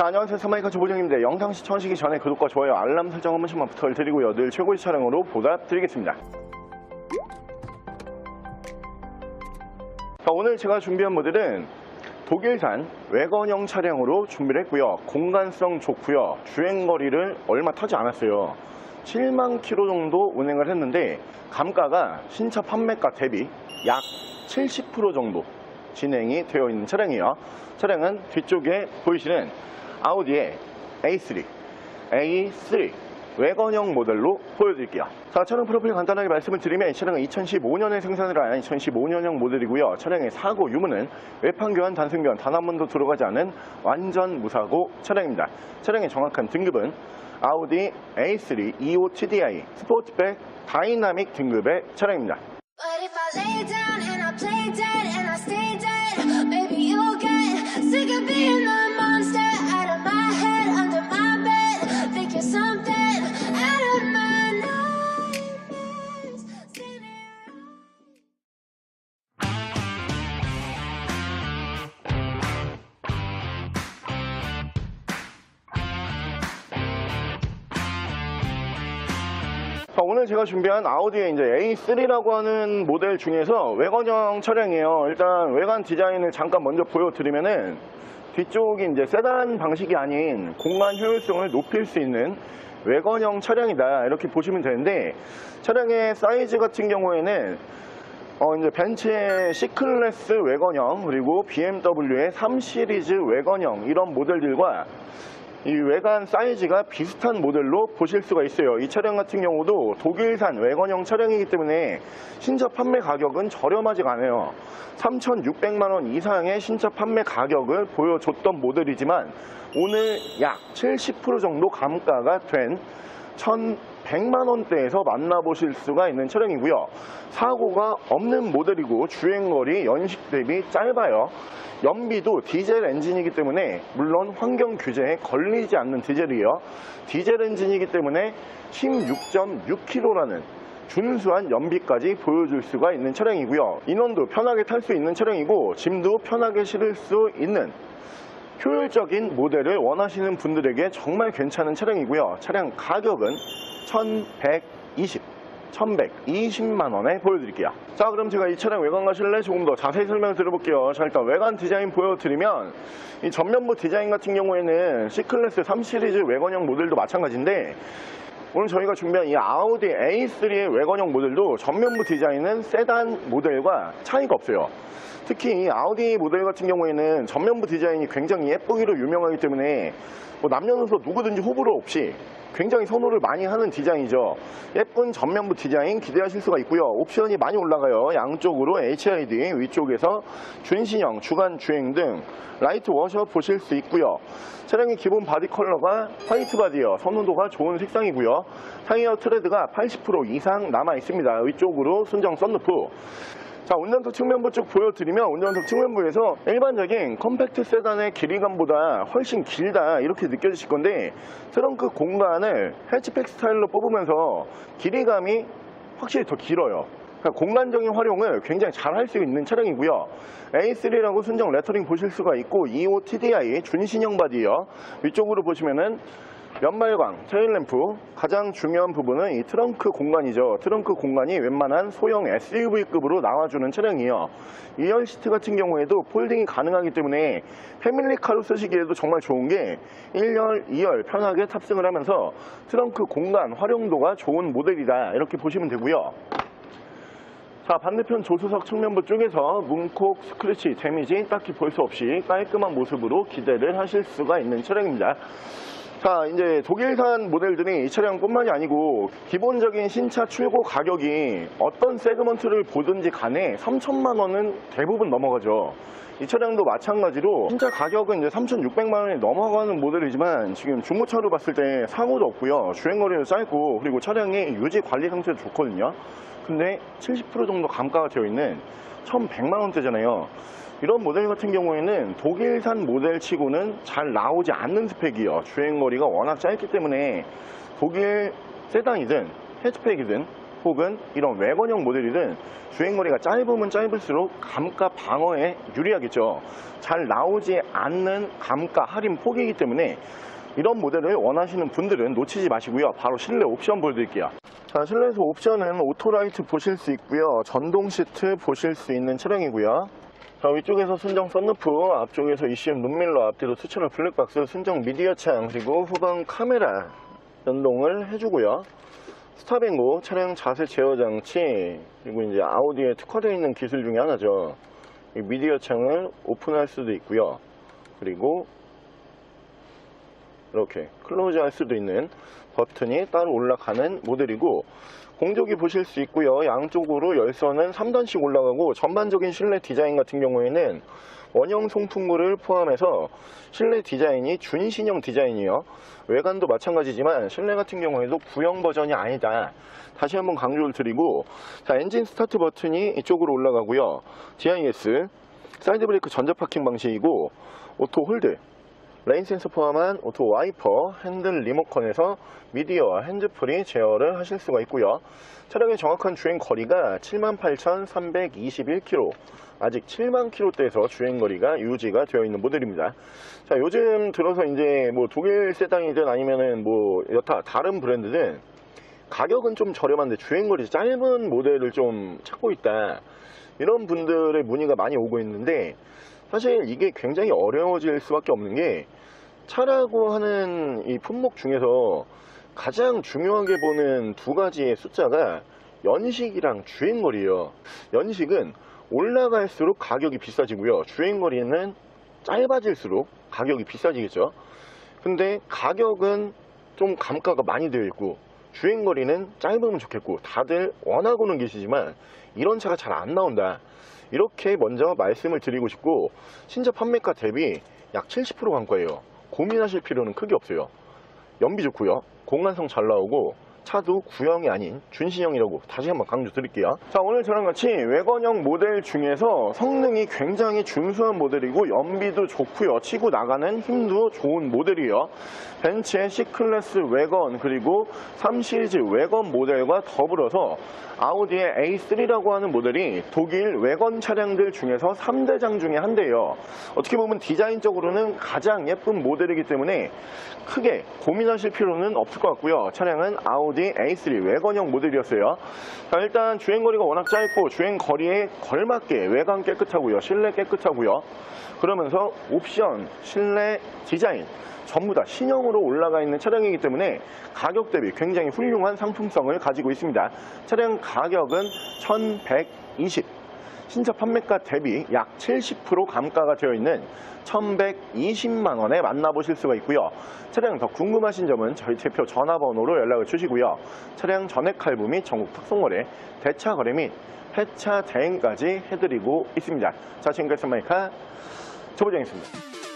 자, 안녕하세요. 사마이카 조보정입니다. 영상 시청하시기 전에 구독과 좋아요, 알람 설정 한 번씩만 부탁드리고요. 늘 최고의 촬영으로 보답드리겠습니다. 자, 오늘 제가 준비한 모델은 독일산 외건형 차량으로 준비를 했고요. 공간성 좋고요. 주행거리를 얼마 타지 않았어요. 7만 킬로 정도 운행을 했는데 감가가 신차 판매가 대비 약 70% 정도 진행이 되어 있는 차량이에요. 차량은 뒤쪽에 보이시는 아우디의 A3, A3 외건형 모델로 보여드릴게요. 자, 차량 프로필 간단하게 말씀을 드리면 이 차량은 2015년에 생산을 한 2015년형 모델이고요. 차량의 사고 유무는 외판 교환, 단순 교환 단 한 번도 들어가지 않은 완전 무사고 차량입니다. 차량의 정확한 등급은 아우디 A3 25 TDI 스포츠백 다이나믹 등급의 차량입니다. 자, 오늘 제가 준비한 아우디의 이제 A3라고 하는 모델 중에서 외관형 차량이에요. 일단 외관 디자인을 잠깐 먼저 보여드리면은 뒤쪽이 이제 세단 방식이 아닌 공간 효율성을 높일 수 있는 외관형 차량이다. 이렇게 보시면 되는데 차량의 사이즈 같은 경우에는 어, 이제 벤츠의 C클래스 외건형 그리고 BMW의 3 시리즈 외건형 이런 모델들과 이 외관 사이즈가 비슷한 모델로 보실 수가 있어요. 이 차량 같은 경우도 독일산 외건형 차량이기 때문에 신차 판매 가격은 저렴하지가 않아요. 3,600만 원 이상의 신차 판매 가격을 보여줬던 모델이지만 오늘 약 70% 정도 감가가 된 1,100만 원대에서 만나보실 수가 있는 차량이고요. 사고가 없는 모델이고 주행거리 연식 대비 짧아요. 연비도 디젤 엔진이기 때문에 물론 환경 규제에 걸리지 않는 디젤이에요. 디젤 엔진이기 때문에 16.6km라는 준수한 연비까지 보여줄 수가 있는 차량이고요. 인원도 편하게 탈 수 있는 차량이고 짐도 편하게 실을 수 있는 효율적인 모델을 원하시는 분들에게 정말 괜찮은 차량이고요. 차량 가격은 1120, 1120만 원에 보여드릴게요. 자, 그럼 제가 이 차량 외관 가실래 조금 더 자세히 설명 드려볼게요. 자, 일단 외관 디자인 보여드리면 이 전면부 디자인 같은 경우에는 C클래스 3 시리즈 외관형 모델도 마찬가지인데 오늘 저희가 준비한 이 아우디 A3의 외관형 모델도 전면부 디자인은 세단 모델과 차이가 없어요. 특히 이 아우디 모델 같은 경우에는 전면부 디자인이 굉장히 예쁘기로 유명하기 때문에 뭐 남녀노소 누구든지 호불호 없이 굉장히 선호를 많이 하는 디자인이죠. 예쁜 전면부 디자인 기대하실 수가 있고요. 옵션이 많이 올라가요. 양쪽으로 HID, 위쪽에서 준신형, 주간 주행 등 라이트 워셔 보실 수 있고요. 차량의 기본 바디 컬러가 화이트 바디어, 선호도가 좋은 색상이고요. 타이어 트레드가 80% 이상 남아 있습니다. 위쪽으로 순정 썬루프. 자, 운전석 측면부 쭉 보여드리면 운전석 측면부에서 일반적인 컴팩트 세단의 길이감보다 훨씬 길다 이렇게 느껴지실 건데 트렁크 공간을 해치백 스타일로 뽑으면서 길이감이 확실히 더 길어요. 그러니까 공간적인 활용을 굉장히 잘 할 수 있는 차량이고요. A3라고 순정 레터링 보실 수가 있고 25 TDI 준신형 바디요. 위쪽으로 보시면은 연말광, 테일램프 가장 중요한 부분은 이 트렁크 공간이죠. 트렁크 공간이 웬만한 소형 SUV급으로 나와주는 차량이에요. 2열 시트 같은 경우에도 폴딩이 가능하기 때문에 패밀리카로 쓰시기에도 정말 좋은 게 1열, 2열 편하게 탑승을 하면서 트렁크 공간 활용도가 좋은 모델이다 이렇게 보시면 되고요. 자 반대편 조수석 측면부 쪽에서 문콕 스크래치 데미지 딱히 볼 수 없이 깔끔한 모습으로 기대를 하실 수가 있는 차량입니다. 자 이제 독일산 모델들이 이 차량뿐만이 아니고 기본적인 신차 출고 가격이 어떤 세그먼트를 보든지 간에 3천만 원은 대부분 넘어가죠. 이 차량도 마찬가지로 신차 가격은 이제 3,600만 원이 넘어가는 모델이지만 지금 중고차로 봤을 때 사고도 없고요. 주행거리도 짧고 그리고 차량의 유지 관리 상태도 좋거든요. 근데 70% 정도 감가가 되어 있는 1,100만 원대잖아요. 이런 모델 같은 경우에는 독일산 모델 치고는 잘 나오지 않는 스펙이에요. 주행거리가 워낙 짧기 때문에 독일 세단이든 해치백이든 혹은 이런 외건형 모델이든 주행거리가 짧으면 짧을수록 감가 방어에 유리하겠죠. 잘 나오지 않는 감가 할인 폭이기 때문에 이런 모델을 원하시는 분들은 놓치지 마시고요. 바로 실내 옵션 보여드릴게요. 자, 실내에서 옵션은 오토라이트 보실 수 있고요. 전동 시트 보실 수 있는 차량이고요. 자, 위쪽에서 순정 썬루프, 앞쪽에서 ECM 룸밀러, 앞뒤로 수채화 블랙박스, 순정 미디어 창, 그리고 후방 카메라 연동을 해주고요. 스탑앤고 차량 자세 제어 장치, 그리고 이제 아우디에 특화되어 있는 기술 중에 하나죠. 이 미디어 창을 오픈할 수도 있고요. 그리고 이렇게 클로즈 할 수도 있는 버튼이 따로 올라가는 모델이고 공조기 보실 수 있고요. 양쪽으로 열선은 3단씩 올라가고 전반적인 실내 디자인 같은 경우에는 원형 송풍구를 포함해서 실내 디자인이 준신형 디자인이요. 외관도 마찬가지지만 실내 같은 경우에도 구형 버전이 아니다. 다시 한번 강조를 드리고 자 엔진 스타트 버튼이 이쪽으로 올라가고요. DIS 사이드 브레이크 전자 파킹 방식이고 오토 홀드 레인 센서 포함한 오토 와이퍼, 핸들 리모컨에서 미디어와 핸즈프리 제어를 하실 수가 있고요. 차량의 정확한 주행 거리가 78,321km, 아직 7만 km대에서 주행 거리가 유지가 되어 있는 모델입니다. 자, 요즘 들어서 이제 뭐 독일 세단이든 아니면은 뭐 여타 다른 브랜드든 가격은 좀 저렴한데 주행거리 짧은 모델을 좀 찾고 있다. 이런 분들의 문의가 많이 오고 있는데 사실 이게 굉장히 어려워질 수밖에 없는 게 차라고 하는 이 품목 중에서 가장 중요하게 보는 두 가지의 숫자가 연식이랑 주행거리예요. 연식은 올라갈수록 가격이 비싸지고요. 주행거리는 짧아질수록 가격이 비싸지겠죠. 근데 가격은 좀 감가가 많이 되어 있고 주행거리는 짧으면 좋겠고 다들 원하고는 계시지만 이런 차가 잘 안 나온다. 이렇게 먼저 말씀을 드리고 싶고 신차 판매가 대비 약 70% 감가예요. 고민하실 필요는 크게 없어요. 연비 좋고요. 공간성 잘 나오고 차도 구형이 아닌 준신형이라고 다시 한번 강조 드릴게요. 자 오늘 저랑 같이 외건형 모델 중에서 성능이 굉장히 준수한 모델이고 연비도 좋고요. 치고 나가는 힘도 좋은 모델이에요. 벤츠의 C클래스 외건 그리고 3시리즈 외건 모델과 더불어서 아우디의 A3라고 하는 모델이 독일 외건 차량들 중에서 3대장 중에 한 대예요. 어떻게 보면 디자인적으로는 가장 예쁜 모델이기 때문에 크게 고민하실 필요는 없을 것 같고요. 차량은 아우디 A3 외건형 모델이었어요. 자, 일단 주행거리가 워낙 짧고 주행거리에 걸맞게 외관 깨끗하고요. 실내 깨끗하고요. 그러면서 옵션, 실내 디자인 전부 다 신형으로 올라가 있는 차량이기 때문에 가격 대비 굉장히 훌륭한 상품성을 가지고 있습니다. 차량 가격은 1120 신차 판매가 대비 약 70% 감가가 되어 있는 1120만 원에 만나보실 수가 있고요. 차량 더 궁금하신 점은 저희 대표 전화번호로 연락을 주시고요. 차량 전액 할부 및 전국 특송거래, 대차 거래 및 해차 대행까지 해드리고 있습니다. 자, 지금까지 마이카 조보정이었습니다.